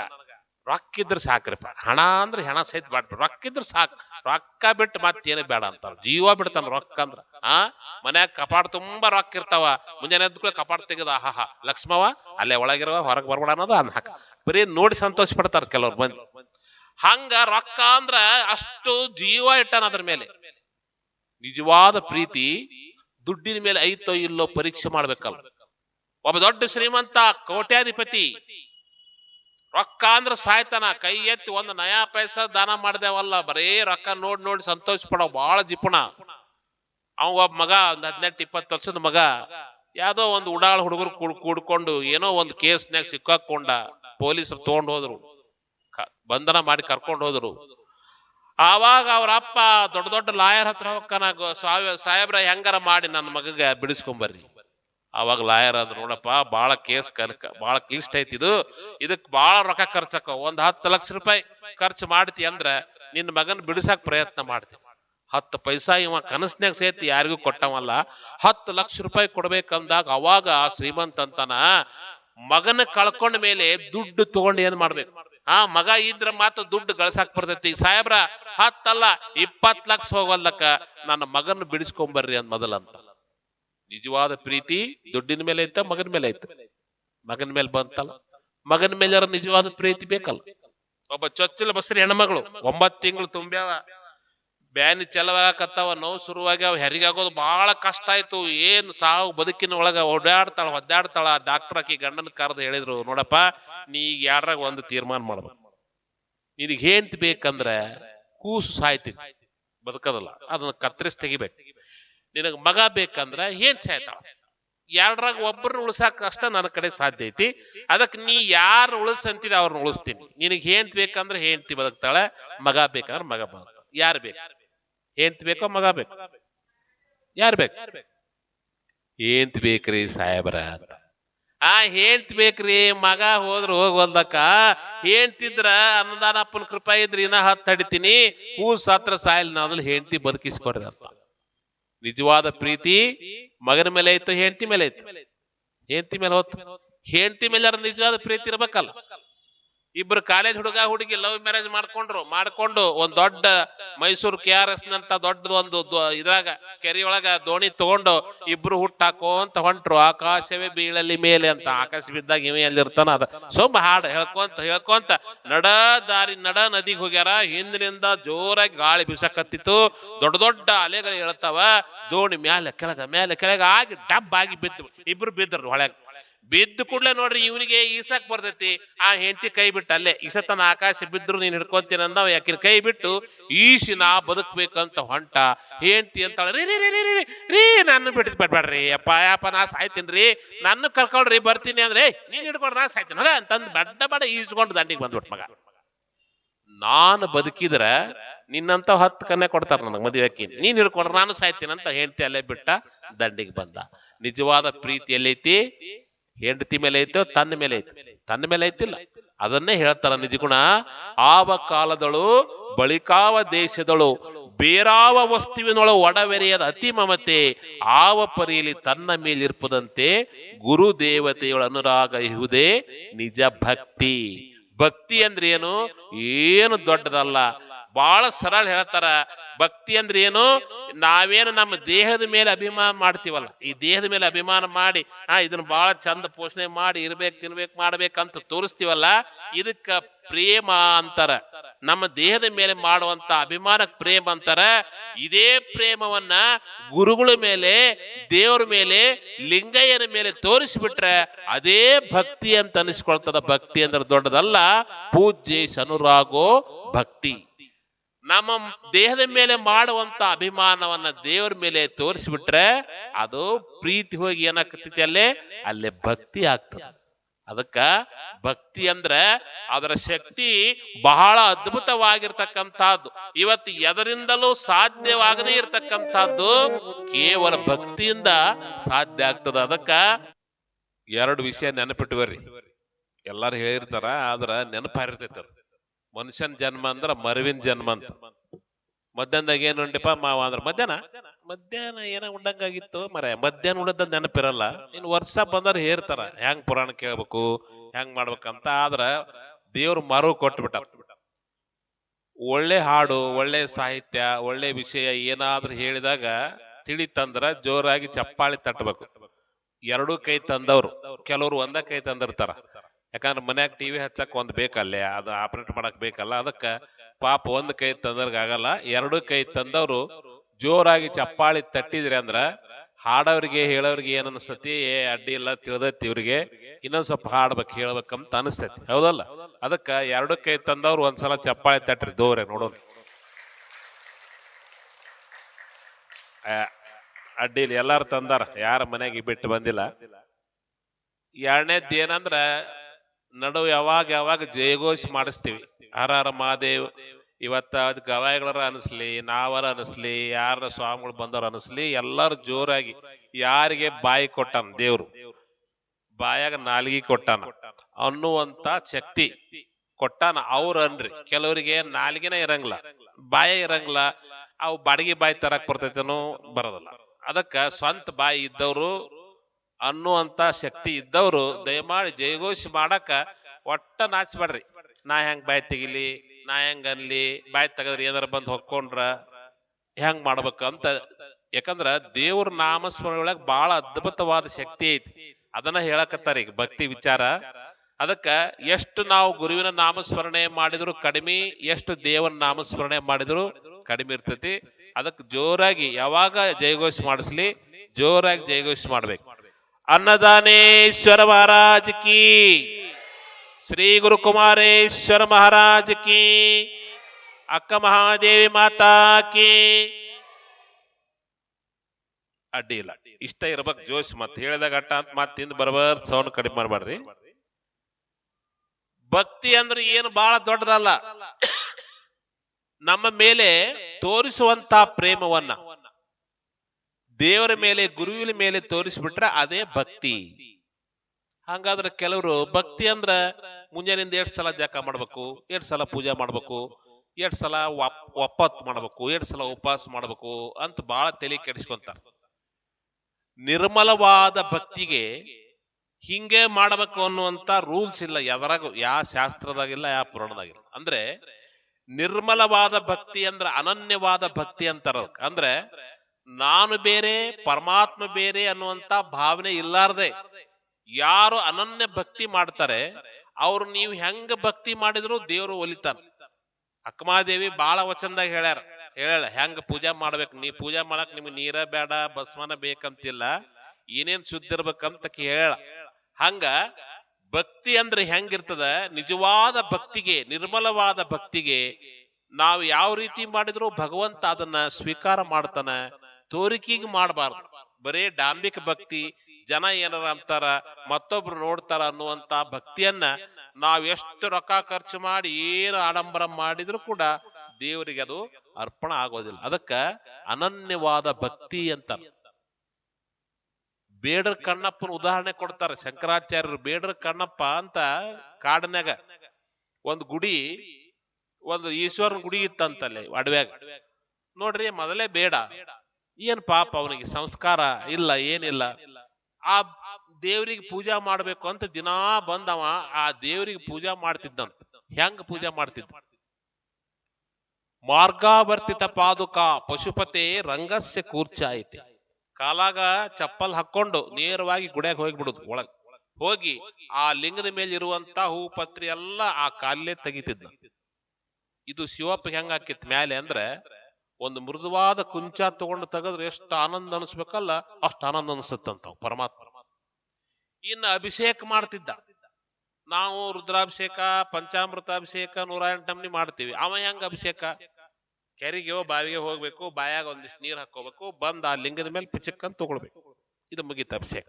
ರೊಕ್ಕ ಇದ್ರೆ ಸಾಕ್ರಿಪ್ಪ. ಹಣ ಅಂದ್ರೆ ಹೆಣ ಸಹಿತ ಬಾಡ್ರಿ ರೊಕ್ಕ ಇದ್ರೆ ಸಾಕ್. ರೊಕ್ಕ ಬಿಟ್ಟು ಮತ್ತೇನು ಬೇಡ ಅಂತಾರ. ಜೀವ ಬಿಡ್ತಾನ ರೊಕ್ಕ ಅಂದ್ರ. ಆ? ಮನ್ಯಾಗ ಕಪಾಡ್ ತುಂಬಾ ರೊಕ್ಕ ಇರ್ತಾವ. ಮುಂಜಾನೆ ಎದ್ಕೊಳ್ಳಿ ಕಪಾಡ್ ತೆಗೆದ ಆಹಾ ಲಕ್ಷ್ಮವ ಅಲ್ಲೇ ಒಳಗಿರುವ ಹೊರಗೆ ಬರ್ಬೇಡ ಅನ್ನೋದು ಅನ್ನ ಹಾಕ ಬರೀ ನೋಡಿ ಸಂತೋಷ ಪಡ್ತಾರ ಕೆಲವ್ರು ಮಂದಿ ಹಂಗ ರೊಕ್ಕ ಅಂದ್ರ ಅಷ್ಟು ಜೀವ ಇಟ್ಟನ ಅದ್ರ ಮೇಲೆ. ನಿಜವಾದ ಪ್ರೀತಿ ದುಡ್ಡಿನ ಮೇಲೆ ಐತೋ ಇಲ್ಲೋ ಪರೀಕ್ಷೆ ಮಾಡ್ಬೇಕಲ್ಲ. ಒಬ್ಬ ದೊಡ್ಡ ಶ್ರೀಮಂತ ಕೋಟ್ಯಾಧಿಪತಿ. ರೊಕ್ಕ ಅಂದ್ರ ಸಾಯ್ತಾನ, ಕೈ ಎತ್ತಿ ಒಂದು ನಯಾ ಪೈಸ ದಾನ ಮಾಡ್ದೇವಲ್ಲ, ಬರೇ ರೊಕ್ಕ ನೋಡಿ ನೋಡಿ ಸಂತೋಷ ಪಡೋ ಬಹಳ ಜಿಪುಣ. ಅವ ಒಬ್ಬ ಮಗ, ಒಂದ್ ಹದಿನೆಂಟು ಇಪ್ಪತ್ತು ವರ್ಷದ ಮಗ, ಯಾವ್ದೋ ಒಂದು ಉಡಾಳ ಹುಡುಗರು ಕೂಡ್ ಕೂಡ್ಕೊಂಡು ಏನೋ ಒಂದು ಕೇಸ್ನ್ಯಾಗ ಸಿಕ್ಕಾಕೊಂಡ ಪೊಲೀಸರು ತಗೊಂಡ್ ಹೋದ್ರು. ಬಂಧನ ಮಾಡಿ ಕರ್ಕೊಂಡು ಹೋದರು. ಆವಾಗ ಅವ್ರ ಅಪ್ಪ ದೊಡ್ಡ ದೊಡ್ಡ ಲಾಯರ್ ಹತ್ರ ಹೋಗ್ಕನ ಸಾಹೇಬ್ರ ಹೆಂಗಾರ ಮಾಡಿ ನನ್ನ ಮಗಗೆ ಬಿಡಿಸ್ಕೊಂಬರ್ರಿ. ಅವಾಗ ಲಾಯರ್ ಅಂದ್ರೆ, ನೋಡಪ್ಪ ಬಹಳ ಕೇಸ್ ಕನಕ ಬಹಳ ಕ್ಲಿಷ್ಟ ಐತಿ ಇದು. ಇದಕ್ಕೆ ಬಹಳ ರೊಕ್ಕ ಖರ್ಚಕ್ಕ ಒಂದು ಹತ್ತು ಲಕ್ಷ ರೂಪಾಯಿ ಖರ್ಚು ಮಾಡ್ತಿ ಅಂದ್ರೆ ನಿನ್ನ ಮಗನ ಬಿಡಿಸಕ್ ಪ್ರಯತ್ನ ಮಾಡ್ತಿ. ಹತ್ತು ಪೈಸಾ ಇವ ಕನಸ್ನ್ಯಾಗ ಸೇತಿ ಯಾರಿಗೂ ಕೊಟ್ಟವಲ್ಲ. ಹತ್ತು ಲಕ್ಷ ರೂಪಾಯಿ ಕೊಡ್ಬೇಕಂದಾಗ ಅವಾಗ ಶ್ರೀಮಂತ ಅಂತನ ಮಗನ ಕಳ್ಕೊಂಡ ಮೇಲೆ ದುಡ್ಡು ತಗೊಂಡು ಏನ್ ಮಾಡ್ಬೇಕು? ಆ ಮಗ ಇದ್ರ ಮಾತ್ರ ದುಡ್ಡು ಗಳಸಾಕ್ ಬರ್ತೈತಿ. ಸಾಹೇಬ್ರ, ಹತ್ತಲ್ಲ ಇಪ್ಪತ್ ಲಕ್ಷ ಹೋಗಲ್ಲಕ್ಕ ನನ್ನ ಮಗನ ಬಿಡಿಸ್ಕೊಂಬರ್ರಿ ಅಂತ ಮೊದಲಂತ. ನಿಜವಾದ ಪ್ರೀತಿ ದುಡ್ಡಿನ ಮೇಲೆ ಐತ, ಮಗನ ಮೇಲೆ ಐತ. ಮಗನ ಮೇಲೆ ಬಂತಲ್ಲ. ಮಗನ ಮೇಲೆ ನಿಜವಾದ ಪ್ರೀತಿ ಬೇಕಲ್ಲ. ಒಬ್ಬ ಚೊಚ್ಚಲ ಬಸ್ರಿ ಹೆಣ್ಮಗಳು, ಒಂಬತ್ತು ತಿಂಗಳು ತುಂಬ್ಯಾವ. ಬ್ಯಾನಿ ಚೆಲವಾಗಕತ್ತಾವ, ನೋವು ಶುರುವಾಗಿ ಅವ್ ಹೆರಿಗಾಗೋದು ಬಹಳ ಕಷ್ಟ ಆಯ್ತು. ಏನು ಸಾವು ಬದುಕಿನ ಒಳಗ ಓಡಾಡ್ತಾಳ, ಒದ್ದಾಡ್ತಾಳ ಡಾಕ್ಟರ್ ಆಕಿ ಗಂಡನ ಕರೆದು ಹೇಳಿದ್ರು, ನೋಡಪ್ಪ, ನೀ ಈಗ ಯಾರಾಗ ಒಂದು ತೀರ್ಮಾನ ಮಾಡ್ಬೇಕು. ನಿನಗೆ ಹೆಂಡ್ತಿ ಬೇಕಂದ್ರೆ ಕೂಸು ಸಾಯ್ತಿ, ಬದುಕೋದಲ್ಲ, ಅದನ್ನ ಕತ್ತರಿಸಿ ತೆಗಿಬೇಕು. ನಿನಗೆ ಮಗ ಬೇಕಂದ್ರೆ ಏನ್ ಸಾಯ್ತಾಳ. ಎರಡ್ರಾಗ ಒಬ್ಬರನ್ನ ಉಳ್ಸಾಕ ಅಷ್ಟ ನನ್ನ ಕಡೆ ಸಾಧ್ಯ ಐತಿ. ಅದಕ್ಕೆ ನೀ ಯಾರು ಉಳಿಸ್ ಅಂತಿದ ಅವ್ರನ್ನ ಉಳಿಸ್ತೀನಿ. ನಿನಗೆ ಹೆಂಡ್ತಿ ಬೇಕಂದ್ರೆ ಹೆಂಡ್ತಿ ಬದುಕ್ತಾಳೆ, ಮಗ ಬೇಕಂದ್ರೆ ಮಗ ಬದುಕ್ತಾಳೆ. ಯಾರು ಬೇಕು? ಹೆಂಡ್ತಿ ಬೇಕೋ ಮಗ ಬೇಕು. ಯಾರು ಬೇಕು? ಏಂತ ಬೇಕ್ರಿ ಸಾಹೇಬ್ರ ಅಂತ. ಆ ಹೆಂಡ್ತಿ ಬೇಕ್ರಿ ಮಗ ಹೋದ್ರ ಹೋಗ್ವಲ್ದಕ್ಕ. ಹೆಂಡ್ತಿದ್ರ ಅನ್ನದಾನಪ್ಪನ ಕೃಪಾ ಇದ್ರೆ ಇನ್ನ ಹತ್ತು ಹಡಿತೀನಿ ಹೂ ಸತ್ರ ಸಾಯಲ್ ನಾದಲ್ಲಿ ಹೆಂಡತಿ ಬದುಕಿಸ್ಕೊಡ್ರಿ ನಿಜವಾದ ಪ್ರೀತಿ ಮಗನ ಮೇಲೆ ಐತು ಹೆಂಡತಿ ಮೇಲೆ ಐತು? ಹೆಂಡತಿ ಮೇಲೆ ಹೋತ್. ಹೆಂಡತಿ ಮೇಲೆ ನಿಜವಾದ ಪ್ರೀತಿ ಇರ್ಬೇಕಲ್ಲ? ಇಬ್ರು ಕಾಲೇಜ್ ಹುಡುಗ ಹುಡುಗಿ ಲವ್ ಮ್ಯಾರೇಜ್ ಮಾಡ್ಕೊಂಡ್ರು, ಮಾಡ್ಕೊಂಡು ಒಂದ್ ದೊಡ್ಡ ಮೈಸೂರು ಕೆ ಆರ್ ಎಸ್ ನಂತ ದೊಡ್ಡ ಒಂದು ಇದ್ರಾಗ ಕೆರೆ ಒಳಗ ದೋಣಿ ತಗೊಂಡು ಇಬ್ರು ಹುಟ್ಟಾಕೋಂತ ಹೊಂಟ್ರು. ಆಕಾಶವೇ ಬೀಳಲಿ ಮೇಲೆ ಅಂತ. ಆಕಾಶ ಬಿದ್ದಾಗ ಇವೇ ಎಲ್ಲಿರ್ತಾನ ಅದ. ಸೊಂಬ ಹಾಡು ಹೇಳ್ಕೊಂತ ಹೇಳ್ಕೊಂತ ನಡ ದಾರಿ, ನಡ ನದಿಗೆ ಹೋಗ್ಯಾರ. ಹಿಂದಿನಿಂದ ಜೋರಾಗಿ ಗಾಳಿ ಬೀಸಕತ್ತಿತ್ತು. ದೊಡ್ಡ ದೊಡ್ಡ ಅಲೆಗಳು ಹೇಳ್ತಾವ. ದೋಣಿ ಮ್ಯಾಲೆ, ಕೆಳಗ ಮ್ಯಾಲೆ, ಕೆಳಗ ಆಗಿ ಡಬ್ ಆಗಿ ಬಿದ್ದು ಇಬ್ರು ಬಿದ್ದರು ಹೊಳ್ಯಾಗ. ಬಿದ್ದು ಕೂಡ್ಲೆ ನೋಡ್ರಿ ಇವನಿಗೆ ಈಸಾಕ್ ಬರ್ತೈತಿ. ಆ ಹೆಂಡತಿ ಕೈ ಬಿಟ್ಟು ಅಲ್ಲೇ ಈಸತನ ಆಕಾಶ ಬಿದ್ರು ನೀನ್ ಹಿಡ್ಕೊಂತೀನಂದ ಯಾಕಿನ ಕೈ ಬಿಟ್ಟು ಈಸಿ ನಾ ಬದುಕ್ಬೇಕಂತ ಹೊಂಟ. ಹೆಂಡತಿ ಅಂತಾಳ ರೀ ರೀ ರೀ ರೀ ರೀ ನನ್ನ ಬಿಟ್ಟು ಬಿಡ್ಬೇಡ್ರಿ ಅಪ್ಪ ಯಪ್ಪ ನಾ ಸಾಯ್ತೀನಿ ನನ್ನ ಕರ್ಕೊಳ್ರಿ ಬರ್ತೀನಿ ಅಂದ್ರೆ "ಏಯ್, ನೀನ್ ಹಿಡ್ಕೊಂಡ್ರ ನಾ ಸಾಯ್ತೀನಿ ಅದ ಅಂತಂದು ಬಡ್ಡ ಬಡ ಈಸ್ಕೊಂಡು ದಂಡಿಗೆ ಬಂದ್ಬಿಟ್ ಮಗ. ನಾನು ಬದುಕಿದ್ರ ನಿನ್ನಂತ ಹತ್ತು ಕನ್ನೆ ಕೊಡ್ತಾರ ನನಗೆ ಮದುವೆ ಅಕ್ಕಿ ನೀನ್ ಹಿಡ್ಕೊಂಡ್ರೆ ನಾನು ಸಾಯ್ತೀನಿ ಅಂತ ಹೆಂಡತಿ ಅಲ್ಲೇ ಬಿಟ್ಟ ದಂಡಿಗೆ ಬಂದ. ನಿಜವಾದ ಪ್ರೀತಿ ಎಲ್ಲೈತಿ? ಹೆಂಡತಿ ಮೇಲೆ ಐತೋ ತನ್ನ ಮೇಲೆ ಐತಿ. ತನ್ನ ಮೇಲೆ ಐತಿಲ್ಲ. ಅದನ್ನೇ ಹೇಳ್ತಾರ ನಿಜಗುಣ ಆವ ಕಾಲದಳು ಬಳಿಕಾವ ದೇಶದಳು, ಬೇರಾವ ವಸ್ತುವಿನೊಳ ಒಡವೆರೆಯದ ಅತಿ ಮಮತೆ, ಆವ ಪರಿಯಲ್ಲಿ ತನ್ನ ಮೇಲಿರ್ಪದಂತೆ ಗುರು ದೇವತೆಯೊಳ ಅನುರಾಗ ಇಹುದೇ ನಿಜ ಭಕ್ತಿ. ಭಕ್ತಿ ಅಂದ್ರೆ ಏನು? ಏನು ದೊಡ್ಡದಲ್ಲ ಬಹಳ ಸರಳ ಹೇಳ್ತಾರ, ಭಕ್ತಿ ಅಂದ್ರೆ ಏನು? ನಾವೇನು ನಮ್ಮ ದೇಹದ ಮೇಲೆ ಅಭಿಮಾನ ಮಾಡ್ತೀವಲ್ಲ, ಈ ದೇಹದ ಮೇಲೆ ಅಭಿಮಾನ ಮಾಡಿ ಆ ಇದನ್ನ ಬಹಳ ಚಂದ ಪೋಷಣೆ ಮಾಡಿ, ಇರ್ಬೇಕು, ತಿನ್ಬೇಕು, ಮಾಡ್ಬೇಕಂತ ತೋರಿಸ್ತೀವಲ್ಲ, ಇದಕ್ಕ ಪ್ರೇಮ ಅಂತಾರ. ನಮ್ಮ ದೇಹದ ಮೇಲೆ ಮಾಡುವಂತ ಅಭಿಮಾನಕ್ಕೆ ಪ್ರೇಮ ಅಂತಾರ. ಇದೇ ಪ್ರೇಮವನ್ನ ಗುರುಗಳ ಮೇಲೆ, ದೇವರ ಮೇಲೆ, ಲಿಂಗಯ್ಯನ ಮೇಲೆ ತೋರಿಸಿಬಿಟ್ರೆ ಅದೇ ಭಕ್ತಿ ಅಂತ ಅನಿಸ್ಕೊಳ್ತದ. ಭಕ್ತಿ ಅಂದ್ರೆ ದೊಡ್ಡದಲ್ಲ ಪೂಜ್ಯ ಅನುರಾಗೋ ಭಕ್ತಿ. ನಮ್ಮ ದೇಹದ ಮೇಲೆ ಮಾಡುವಂತ ಅಭಿಮಾನವನ್ನ ದೇವರ ಮೇಲೆ ತೋರಿಸ್ಬಿಟ್ರೆ ಅದು ಪ್ರೀತಿ ಹೋಗಿ ಏನಾಗ್ತೈತಿ ಅಲ್ಲೇ? ಅಲ್ಲೇ ಭಕ್ತಿ ಆಗ್ತದೆ. ಅದಕ್ಕ ಭಕ್ತಿ ಅಂದ್ರೆ ಅದರ ಶಕ್ತಿ ಬಹಳ ಅದ್ಭುತವಾಗಿರ್ತಕ್ಕಂಥದ್ದು. ಇವತ್ತು ಎದರಿಂದಲೂ ಸಾಧ್ಯವಾಗದೇ ಇರತಕ್ಕಂಥದ್ದು ಕೇವಲ ಭಕ್ತಿಯಿಂದ ಸಾಧ್ಯ ಆಗ್ತದ. ಅದಕ್ಕ ಎರಡು ವಿಷಯ ನೆನಪಿಟ್ಟುವರಿ ಎಲ್ಲಾರು ಹೇಳಿರ್ತಾರ, ಆದ್ರ ನೆನಪಾರಿರ್ತೈತ ಮನುಷ್ಯನ ಜನ್ಮ ಅಂದ್ರ ಮರವಿನ ಜನ್ಮ ಅಂತ. ಮಧ್ಯಾಹ್ನದಾಗ ಏನು ಉಂಡಿಪ್ಪ? ಮಾವ ಅಂದ್ರ, ಮಧ್ಯಾಹ್ನ? ಮಧ್ಯಾಹ್ನ ಏನ ಉಂಡಂಗಾಗಿತ್ತು ಮರ ಮಧ್ಯಾಹ್ನ ಉಂಡದ ನೆನಪಿರಲ್ಲ ಇನ್ನು ವರ್ಷ ಬಂದರೆ ಹೇರ್ತಾರ ಹೆಂಗ್ ಪುರಾಣ ಕೇಳ್ಬೇಕು, ಹೆಂಗ್ ಮಾಡ್ಬೇಕಂತ. ಆದ್ರ ದೇವ್ರ ಮರು ಕೊಟ್ಬಿಟ್ಟ. ಒಳ್ಳೆ ಹಾಡು, ಒಳ್ಳೆ ಸಾಹಿತ್ಯ, ಒಳ್ಳೆ ವಿಷಯ ಏನಾದ್ರೂ ಹೇಳಿದಾಗ ತಿಳಿತಂದ್ರ ಜೋರಾಗಿ ಚಪ್ಪಾಳಿ ತಟ್ಟಬೇಕು ಎರಡೂ ಕೈ ತಂದವ್ರು, ಕೆಲವರು ಒಂದ ಕೈ ತಂದಿರ್ತಾರ. ಯಾಕಂದ್ರೆ ಮನ್ಯಾಗ ಟಿವಿ ಹಚ್ಚಕ್ ಒಂದ್ ಬೇಕಲ್ಲೇ, ಅದು ಆಪರೇಟ್ ಮಾಡಕ್ ಬೇಕಲ್ಲ, ಅದಕ್ಕ ಪಾಪ ಒಂದ್ ಕೈ ಆಗಲ್ಲ, ಎರಡು ಕೈ ತಂದವ್ರು ಜೋರಾಗಿ ಚಪ್ಪಾಳಿ ತಟ್ಟಿದ್ರಿ ಅಂದ್ರ ಹಾಡೋರಿಗೆ ಹೇಳೋರಿಗೆ ಏನ್ ಅನ್ಸತಿ ಏ, ಅಡ್ಡಿ ಇಲ್ಲ, ತಿಳಿದೈತಿ ಇವ್ರಿಗೆ, ಇನ್ನೊಂದ್ ಸ್ವಲ್ಪ ಹಾಡ್ಬೇಕು ಹೇಳ್ಬೇಕಂತ ಅನಿಸ್ತೈತಿ. ಹೌದಲ್ಲ? ಅದಕ್ಕ ಎರಡು ಕೈ ತಂದವ್ರು ಒಂದ್ಸಲ ಚಪ್ಪಾಳಿ ತಟ್ಟ್ರಿ ದೋರೆ ನೋಡೋಣ ಇಲ್ಲ, ಎಲ್ಲಾರು ತಂದಾರ, ಯಾರ ಮನೆಗೆ ಬಿಟ್ಟು ಬಂದಿಲ್ಲ. ಎರಡನೇದ್ ಏನಂದ್ರ ನಡುವೆ ಯಾವಾಗ ಯಾವಾಗ ಜಯಘೋಷ ಮಾಡಿಸ್ತೀವಿ. ಹರ ಹರ ಮಹಾದೇವ್, ಇವತ್ತ ಅದು ಗವಾಯಿಗಳರ ಅನಿಸ್ಲಿ, ನಾವರ ಅನಿಸ್ಲಿ ಯಾರ ಸ್ವಾಮಿಗಳು ಬಂದವ್ರ ಅನಿಸ್ಲಿ, ಎಲ್ಲರೂ ಜೋರಾಗಿ ಯಾರಿಗೆ ಬಾಯಿ ಕೊಟ್ಟಾನ ದೇವ್ರು. ಬಾಯಾಗ ನಾಲ್ಗಿ ಕೊಟ್ಟಾನ. ಅನ್ನುವಂತ ಶಕ್ತಿ ಕೊಟ್ಟಾನ ಅವ್ರ ಅನ್ರಿ. ಕೆಲವರಿಗೆ ನಾಲ್ಗಿನ ಇರಂಗಿಲ್ಲ. ಬಾಯ ಇರಂಗಿಲ್ಲ. ಅವು ಬಾಡಿಗೆ ಬಾಯಿ ತರಕ್ ಬರ್ತೈತೇನೋ ಬರೋದಿಲ್ಲ. ಅದಕ್ಕ ಸ್ವಂತ ಬಾಯಿ ಇದ್ದವ್ರು ಅನ್ನುವಂತ ಶಕ್ತಿ ಇದ್ದವರು, ದಯಮಾಡಿ ಜಯಘೋಷ ಮಾಡಕ ಒಟ್ಟ ನಾಚಬೇಡ್ರಿ. ನಾ ಹೆಂಗ್ ಬಾಯಿ ತೆಗಿಲಿ, ನಾ ಹೆಂಗ್ ಅನ್ಲಿ, ಬಾಯಿ ತೆಗದ್ರಿ ಏನಾರ ಬಂದು ಹೊಕ್ಕೊಂಡ್ರ ಹೆಂಗ್ ಮಾಡ್ಬೇಕು ಅಂತ. ಯಾಕಂದ್ರ ದೇವ್ರ ನಾಮಸ್ಮರಣೆ ಒಳಗ ಬಹಳ ಅದ್ಭುತವಾದ ಶಕ್ತಿ ಐತಿ. ಅದನ್ನ ಹೇಳಕತ್ತಾರ ಈಗ ಭಕ್ತಿ ವಿಚಾರ. ಅದಕ್ಕ ಎಷ್ಟು ನಾವು ಗುರುವಿನ ನಾಮಸ್ಮರಣೆ ಮಾಡಿದ್ರು ಕಡಿಮೆ, ಎಷ್ಟು ದೇವರ ನಾಮಸ್ಮರಣೆ ಮಾಡಿದ್ರು ಕಡಿಮೆ ಇರ್ತೈತಿ. ಅದಕ್ಕೆ ಜೋರಾಗಿ ಯಾವಾಗ ಜಯಘೋಷ ಮಾಡಿಸ್ಲಿ, ಜೋರಾಗಿ ಜಯಘೋಷ ಮಾಡ್ಬೇಕು. ಅನ್ನದಾನೇಶ್ವರ ಮಹಾರಾಜ್ ಕಿ. ಶ್ರೀ ಗುರುಕುಮಾರೇಶ್ವರ ಮಹಾರಾಜ್ ಕಿ. ಅಕ್ಕ ಮಹಾದೇವಿ ಮಾತಾ ಕಿ. ಅಡ್ಡಿ ಇಲ್ಲ. ಇಷ್ಟ ಇರ್ಬೇಕು ಜೋಶ್, ಮತ್ತೆ ಹೇಳಿದಾಗ ಅಟ್ಟ ಅಂತ ಮತ್ ತಿಂದು ಬರಬಾರ್ದು ಸೌಂಡ್ ಕಡಿಮೆ ಮಾಡಬಾರ್ರಿ ಭಕ್ತಿ ಅಂದ್ರೆ ಏನು ಬಹಳ ದೊಡ್ಡದಲ್ಲ. ನಮ್ಮ ಮೇಲೆ ತೋರಿಸುವಂತ ಪ್ರೇಮವನ್ನ. ದೇವರ ಮೇಲೆ, ಗುರುವಿನ ಮೇಲೆ ತೋರಿಸ್ಬಿಟ್ರೆ ಅದೇ ಭಕ್ತಿ. ಹಂಗಾದ್ರೆ ಕೆಲವರು ಭಕ್ತಿ ಅಂದ್ರ ಮುಂಜಾನಿಂದ ಎರಡ್ ಸಲ ಜಾಕ ಮಾಡ್ಬೇಕು ಎರಡ್ ಸಲ ಪೂಜೆ ಮಾಡ್ಬೇಕು ಎರಡ್ ಸಲ ಒಪ್ಪತ್ ಮಾಡ್ಬೇಕು ಎರಡ್ ಸಲ ಉಪವಾಸ ಮಾಡ್ಬೇಕು ಅಂತ ಬಹಳ ತಲೆ ಕೆಡಿಸ್ಕೊಂತಾರ. ನಿರ್ಮಲವಾದ ಭಕ್ತಿಗೆ ಹಿಂಗೆ ಮಾಡಬೇಕು ಅನ್ನುವಂತ ರೂಲ್ಸ್ ಇಲ್ಲ ಯಾವ್ದ್ರಾಗ ಯಾವ ಶಾಸ್ತ್ರದಾಗಿಲ್ಲ ಯಾವ ಪುರಾಣದಾಗಿಲ್ಲ. ಅಂದ್ರೆ ನಿರ್ಮಲವಾದ ಭಕ್ತಿ ಅಂದ್ರೆ ಅನನ್ಯವಾದ ಭಕ್ತಿ ಅಂತಾರ. ಅಂದ್ರೆ ನಾನು ಬೇರೆ, ಪರಮಾತ್ಮ ಬೇರೆ ಅನ್ನುವಂತ ಭಾವನೆ ಇಲ್ಲಾರದೆ ಯಾರು ಅನನ್ಯ ಭಕ್ತಿ ಮಾಡ್ತಾರೆ, ಅವ್ರು ನೀವು ಹೆಂಗ ಭಕ್ತಿ ಮಾಡಿದ್ರು ದೇವರು ಒಲಿತಾನ. ಅಕ್ಕಮಾದೇವಿ ಬಾಳ ವಚನದಾಗ ಹೇಳ್ಯಾರ ಹೇಳ ಹೆಂಗ ಪೂಜಾ ಮಾಡ್ಬೇಕು, ನೀ ಪೂಜಾ ಮಾಡಕ್ ನಿಮ್ಗೆ ನೀರ ಬೇಡ ಬಸವನ ಬೇಕಂತಿಲ್ಲ, ಏನೇನ್ ಶುದ್ಧ ಇರ್ಬೇಕಂತ ಹೇಳ ಹಂಗ ಭಕ್ತಿ ಅಂದ್ರೆ ಹೆಂಗಿರ್ತದ? ನಿಜವಾದ ಭಕ್ತಿಗೆ, ನಿರ್ಮಲವಾದ ಭಕ್ತಿಗೆ ನಾವು ಯಾವ ರೀತಿ ಮಾಡಿದ್ರು ಭಗವಂತ ಅದನ್ನ ಸ್ವೀಕಾರ ಮಾಡ್ತಾನ ತೋರಿಕೆಗೆ ಮಾಡಬಾರ್ದು. ಬರೇ ಡಾಂಬಿಕ ಭಕ್ತಿ, ಜನ ಏನಾರ ಅಂತಾರ ಮತ್ತೊಬ್ರು ನೋಡ್ತಾರ ಅನ್ನುವಂತ ಭಕ್ತಿಯನ್ನ ನಾವ್ ಎಷ್ಟು ರೊಕ್ಕ ಖರ್ಚು ಮಾಡಿ ಏನು ಆಡಂಬರ ಮಾಡಿದ್ರು ಕೂಡ ದೇವರಿಗೆ ಅದು ಅರ್ಪಣ ಆಗೋದಿಲ್ಲ. ಅದಕ್ಕ ಅನನ್ಯವಾದ ಭಕ್ತಿ ಅಂತ ಬೇಡರ ಕಣ್ಣಪ್ಪನ ಉದಾಹರಣೆ ಕೊಡ್ತಾರೆ. ಶಂಕರಾಚಾರ್ಯರು ಬೇಡರ ಕಣ್ಣಪ್ಪ ಅಂತ ಕಾಡಿನಾಗ ಒಂದು ಗುಡಿ, ಒಂದು ಈಶ್ವರನ ಗುಡಿ ಇತ್ತಂತಲ್ಲಿ ಅಡವ್ಯಾಗ. ನೋಡ್ರಿ, ಮೊದಲೇ ಬೇಡ. ಏನ್ ಪಾಪ ಅವನಿಗೆ ಸಂಸ್ಕಾರ ಇಲ್ಲ, ಏನಿಲ್ಲ. ಆ ದೇವರಿಗೆ ಪೂಜಾ ಮಾಡ್ಬೇಕು ಅಂತ ದಿನಾ ಬಂದವ, ಆ ದೇವರಿಗೆ ಪೂಜಾ ಮಾಡ್ತಿದ್ದಂತ ಹೆಂಗ ಪೂಜಾ ಮಾಡ್ತಿದ್ದ? ಮಾರ್ಗಾವರ್ತಿತ ಪಾದುಕ ಪಶುಪತಿ ರಂಗಸ್ಯ ಕೂರ್ಚಾಯಿತಿ. ಕಾಲಾಗ ಚಪ್ಪಲ್ ಹಾಕೊಂಡು ನೇರವಾಗಿ ಗುಡ್ಯಾಗ ಹೋಗ್ಬಿಡುದು ಒಳಗ್. ಹೋಗಿ ಆ ಲಿಂಗದ ಮೇಲೆ ಇರುವಂತ ಹೂ ಪತ್ರಿ ಎಲ್ಲ ಆ ಕಾಲೇ ತೆಗಿತಿದ್ದ. ಇದು ಶಿವಪ್ಪ ಹೆಂಗ ಹಾಕಿತ್ ಮ್ಯಾಲೆ ಅಂದ್ರೆ ಒಂದು ಮೃದುವಾದ ಕುಂಚ ತಗೊಂಡು ತೆಗೆದ್ರೆ ಎಷ್ಟು ಆನಂದ ಅನಿಸ್ಬೇಕಲ್ಲ, ಅಷ್ಟು ಆನಂದ ಅನಿಸುತ್ತಂತ ಪರಮಾತ್ಮ. ಇನ್ನ ಅಭಿಷೇಕ ಮಾಡ್ತಿದ್ದ. ನಾವು ರುದ್ರಾಭಿಷೇಕ ಪಂಚಾಮೃತ ಅಭಿಷೇಕ ನೂರ ಎಂಟು ನಮ್ನಿ ಮಾಡ್ತೀವಿ. ಅವ ಹೆಂಗ ಅಭಿಷೇಕ? ಕೆರೆಗೆ, ಬಾವಿಗೆ ಹೋಗ್ಬೇಕು, ಬಾಯಾಗ ಒಂದಿಷ್ಟು ನೀರು ಹಾಕೋಬೇಕು ಬಂದ್ ಆ ಲಿಂಗದ ಮೇಲೆ ಪಿಚಕ್ ಅಂತ ತಗೊಳ್ಬೇಕು. ಇದು ಮುಗಿತ ಅಭಿಷೇಕ.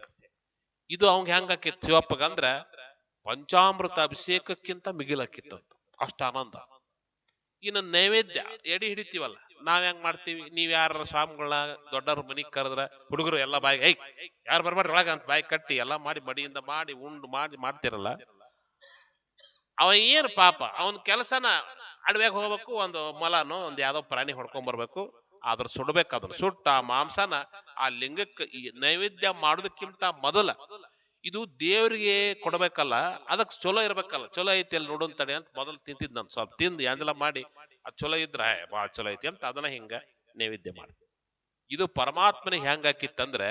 ಇದು ಅವಂಗ ಹೆಂಗ ಆಕಿತ್ತು ಶಿವಪ್ಪಗ ಅಂದ್ರ ಪಂಚಾಮೃತ ಅಭಿಷೇಕಕ್ಕಿಂತ ಮಿಗಿಲಾಕಿತ್ತು ಅಷ್ಟ ಆನಂದ. ಇನ್ನು ನೈವೇದ್ಯ ಎಡಿ ಹಿಡಿತೀವಲ್ಲ ನಾವ್ ಹೆಂಗ್ ಮಾಡ್ತೀವಿ? ನೀವ್ ಯಾರ ಸ್ವಾಮಿಗಳ ದೊಡ್ಡವ್ರ ಮನಿಗ್ ಕರೆದ್ರ ಹುಡುಗರು ಎಲ್ಲ ಬಾಯಿ ಐ ಯಾರು ಬರ್ಬೇಡ್ರಿ ಒಳಗ ಅಂತ ಬಾಯಿ ಕಟ್ಟಿ ಎಲ್ಲ ಮಾಡಿ ಮಡಿಯಿಂದ ಮಾಡಿ ಉಂಡು ಮಾಡಿ ಮಾಡ್ತಿರಲ್ಲ? ಅವ ಏನ್ ಪಾಪ, ಅವನ್ ಕೆಲಸನ ಅಡವ್ಯಾಗ ಹೋಗ್ಬೇಕು, ಒಂದು ಮೊಲನೋ, ಒಂದು ಯಾವ್ದೋ ಪ್ರಾಣಿ ಹೊಡ್ಕೊಂಡ್ ಬರ್ಬೇಕು ಅದ್ರ ಸುಡ್ಬೇಕು ಅದನ್ನ. ಸುಟ್ಟ ಆ ಮಾಂಸನ ಆ ಲಿಂಗಕ್ಕೆ ಈ ನೈವೇದ್ಯ ಮಾಡೋದಕ್ಕಿಂತ ಮೊದಲ ಇದು ದೇವರಿಗೆ ಕೊಡಬೇಕಲ್ಲ ಅದಕ್ಕೆ ಚಲೋ ಇರ್ಬೇಕಲ್ಲ. ಚಲೋ ಐತಿ ಅಲ್ಲಿ ನೋಡೋನ್ ತಡೆ ಅಂತ ಮೊದಲು ತಿಂತಿದ್ ನಾನು ಸ್ವಲ್ಪ ತಿಂದು ಯಾಂದೆಲ್ಲ ಮಾಡಿ ಅದು ಚಲೋ ಇದ್ರ ಭಾಳ ಚಲೋ ಐತಿ ಅಂತ ಅದನ್ನ ಹಿಂಗ ನೈವೇದ್ಯ ಮಾಡ್ತೀವಿ. ಇದು ಪರಮಾತ್ಮನಿಗೆ ಹೆಂಗಾಕಿತ್ತಂದ್ರೆ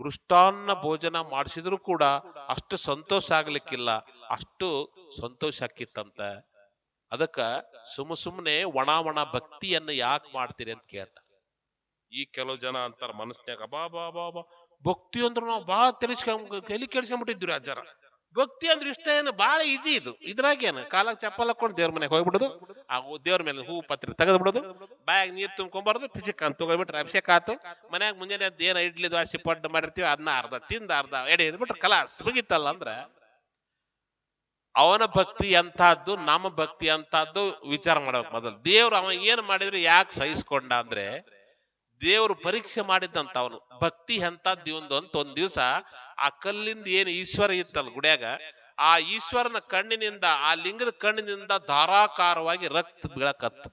ಮೃಷ್ಟಾನ್ನ ಭೋಜನ ಮಾಡಿಸಿದ್ರು ಕೂಡ ಅಷ್ಟು ಸಂತೋಷ ಆಗ್ಲಿಕ್ಕಿಲ್ಲ ಅಷ್ಟು ಸಂತೋಷ ಆಕಿತ್ತಂತ ಅದಕ್ಕ ಸುಮ್ಮ ಸುಮ್ಮನೆ ಒಣ ಒಣ ಭಕ್ತಿಯನ್ನು ಯಾಕೆ ಮಾಡ್ತೀರಿ ಅಂತ ಕೇಳ್ತ. ಈ ಕೆಲವು ಜನ ಅಂತಾರ ಮನಸ್ಸಿನಾಗ ಬಾ ಬಾ ಬಾ ಬಾ. ಭಕ್ತಿ ಅಂದ್ರೆ ನಾವು ಬಾ ತಿಳಿಸ್ಕೊಂಡ್ ಕೈಲಿ ಕೇಳಿಸ್ಕೊಂಡ್ಬಿಟ್ಟಿದ್ವಿ ಆ ಅಜ್ಜರ ಭಕ್ತಿ ಅಂದ್ರೆ ಇಷ್ಟ ಏನು? ಬಹಳ ಈಜಿ ಇದು. ಇದ್ರಾಗೇನು ಕಾಲಕ್ಕೆ ಚಪ್ಪಲ್ ಹಾಕೊಂಡು ದೇವ್ರ ಮನೆಗೆ ಹೋಗ್ಬಿಡುದು. ಆ ದೇವ್ರ ಮೇಲೆ ಹೂ ಪತ್ರೆ ತೆಗೆದು ಬಿಡುದು ಬಾಯಾಗ ನೀರ್ ತುಂಬ್ಕೊಂಬಾರ್ದು, ಪಿಚಿಕ್ ಅಂತ ತಗೊಳ್ಬಿಟ್ರೆ ಅಭಿಷೇಕ ಆತು. ಮನ್ಯಾಗ ಮುಂಜಾನೆ ಏನ ಇಡ್ಲಿ ದ್ವಾಸಿ ಪಡ್ ಮಾಡಿರ್ತೀವಿ ಅದನ್ನ ಅರ್ಧ ತಿಂದ ಅರ್ಧ ಎಡೆ ಇದ್ಬಿಟ್ರೆ ಕಲಾಸ್ ಮುಗಿತಲ್ಲ ಅಂದ್ರ ಅವನ ಭಕ್ತಿ ಎಂತಹದ್ದು ನಮ್ಮ ಭಕ್ತಿ ಅಂತಹದ್ದು ವಿಚಾರ ಮಾಡ್ಬೇಕು ಮೊದಲು. ದೇವ್ರು ಅವ ಏನ್ ಮಾಡಿದ್ರೆ ಯಾಕೆ ಸಹಿಸ್ಕೊಂಡ ಅಂದ್ರೆ ದೇವ್ರು ಪರೀಕ್ಷೆ ಮಾಡಿದ್ದಂತ ಅವನು ಭಕ್ತಿ ಎಂತದ್ದು ಒಂದು ಅಂತ ಒಂದ್ ದಿವಸ ಆ ಕಲ್ಲಿಂದ ಏನು ಈಶ್ವರ ಇತ್ತಲ್ಲ ಗುಡಿಯಾಗ, ಆ ಈಶ್ವರನ ಕಣ್ಣಿನಿಂದ, ಆ ಲಿಂಗದ ಕಣ್ಣಿನಿಂದ ಧಾರಾಕಾರವಾಗಿ ರಕ್ತ ಬೀಳಕತ್ತ.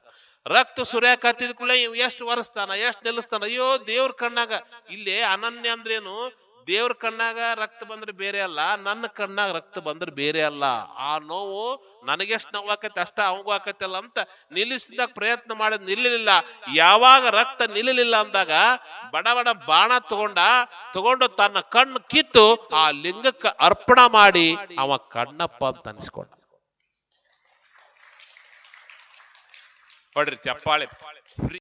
ರಕ್ತ ಸುರಿಯಾಕತ್ತಿದ ಕೂಡ ಎಷ್ಟು ಒರೆಸ್ತಾನ, ಎಷ್ಟು ನಿಲ್ಲಿಸ್ತಾನ? ಅಯ್ಯೋ ದೇವ್ರ ಕಣ್ಣಾಗ. ಇಲ್ಲಿ ಅನನ್ಯ ಅಂದ್ರೇನು? ದೇವ್ರ ಕಣ್ಣಾಗ ರಕ್ತ ಬಂದ್ರೆ ಬೇರೆ ಅಲ್ಲ, ನನ್ನ ಕಣ್ಣಾಗ ರಕ್ತ ಬಂದ್ರೆ ಬೇರೆ ಅಲ್ಲ. ಆ ನೋವು ನನಗೆಷ್ಟು ನೋವು ಆಕೈತೆ, ಅಷ್ಟ ಅವಂಗೂ ಆಕೈತಲ್ಲ ಅಂತ ನಿಲ್ಲಿಸಿದಾಗ ಪ್ರಯತ್ನ ಮಾಡಿದ್ ನಿಲ್ಲಲಿಲ್ಲ. ಯಾವಾಗ ರಕ್ತ ನಿಲ್ಲಲಿಲ್ಲ ಅಂದಾಗ ಬಡ ಬಡ ಬಾಣ ತಗೊಂಡ, ತಗೊಂಡು ತನ್ನ ಕಣ್ಣು ಕಿತ್ತು, ಆ ಲಿಂಗಕ್ಕೆ ಅರ್ಪಣ ಮಾಡಿ ಅವ ಕಣ್ಣಪ್ಪ ಅಂತ ಅನಿಸ್ಕೊಂಡ. ಹೊಡ್ರಿ ಚಪ್ಪಾಳೆ.